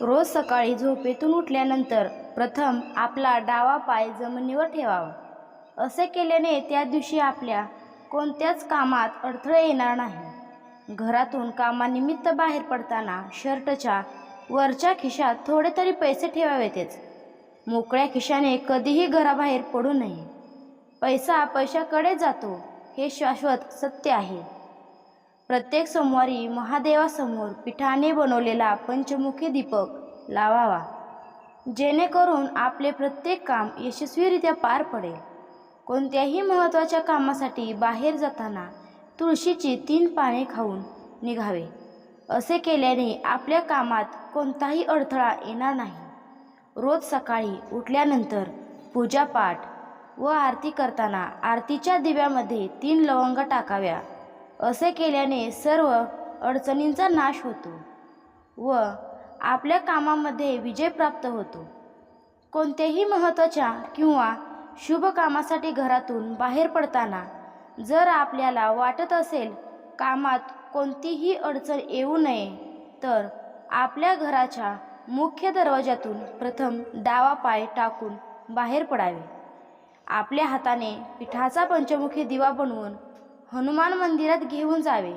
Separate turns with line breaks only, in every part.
रोज सकाळी झोपेतून उठल्यानंतर प्रथम आपला डावा पाय जमिनीवर ठेवावा. असे केल्याने त्या दिवशी आपल्या कोणत्याच कामात अडथळे येणार नाही. घरातून कामानिमित्त बाहेर पडताना शर्टच्या वरच्या खिशात थोडे तरी पैसे ठेवावेतेच. मोकळ्या खिशाने कधीही घराबाहेर पडू नये. पैसा पैशाकडे जातो हे शाश्वत सत्य आहे. प्रत्येक सोमवारी महादेवासमोर पिठाने बनवलेला पंचमुखी दीपक लावावा. जेणेकरून आपले प्रत्येक काम यशस्वीरित्या पार पडेल. कोणत्याही महत्त्वाच्या कामासाठी बाहेर जाताना तुळशीची तीन पाने खाऊन निघावे. असे केल्याने आपल्या कामात कोणताही अडथळा येणार नाही. रोज सकाळी उठल्यानंतर पूजापाठ व आरती करताना आरतीच्या दिव्यामध्ये तीन लवंग टाकाव्या. असे केल्याने सर्व अडचणींचा नाश होतो व आपल्या कामामध्ये विजय प्राप्त होतो. कोणत्याही महत्त्वाच्या किंवा शुभ कामासाठी घरातून बाहेर पडताना जर आपल्याला वाटत असेल कामात कोणतीही अडचण येऊ नये तर आपल्या घराच्या मुख्य दरवाजातून प्रथम डावा पाय टाकून बाहेर पडावे. आपल्या हाताने पिठाचा पंचमुखी दिवा बनवून हनुमान मंदिरात घेऊन जावे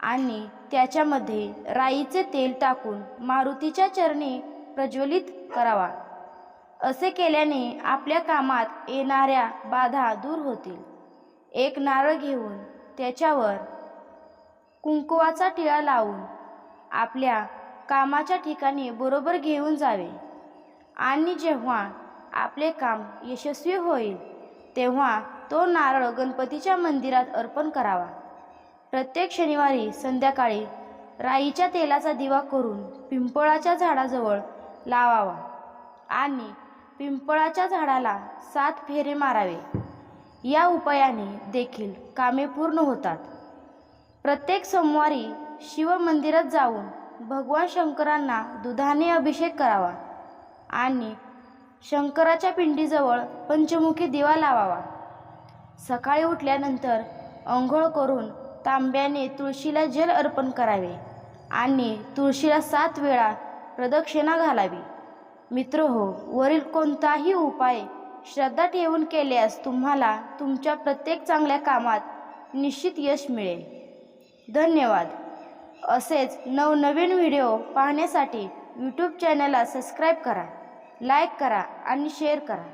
आणि त्याच्यामध्ये राईचे तेल टाकून मारुतीच्या चरणी प्रज्वलित करावा. असे केल्याने आपल्या कामात येणाऱ्या बाधा दूर होतील. एक नारळ घेऊन त्याच्यावर कुंकुवाचा टिळा लावून आपल्या कामाच्या ठिकाणी बरोबर घेऊन जावे आणि जेव्हा आपले काम यशस्वी होईल तेव्हा तो नारळ गणपतीच्या मंदिरात अर्पण करावा. प्रत्येक शनिवारी संध्याकाळी राईच्या तेलाचा दिवा करून पिंपळाच्या झाडाजवळ लावावा आणि पिंपळाच्या झाडाला सात फेरे मारावे. या उपायाने देखील कामे पूर्ण होतात. प्रत्येक सोमवारी शिवमंदिरात जाऊन भगवान शंकरांना दुधाने अभिषेक करावा आणि शंकराच्या पिंडीजवळ पंचमुखी दिवा लावावा. सकाळी उठल्यानंतर अंघोळ करून तांब्याने तुळशीला जल अर्पण करावे आणि तुळशीला सात वेळा प्रदक्षिणा घालावी. मित्र हो वरील कोणताही उपाय श्रद्धा ठेवून केल्यास तुम्हाला तुमच्या प्रत्येक चांगल्या कामात निश्चित यश मिळेल. धन्यवाद. असेच नवनवीन व्हिडिओ पाहण्यासाठी यूट्यूब चॅनलला सबस्क्राईब करा लाईक करा आणि शेअर करा.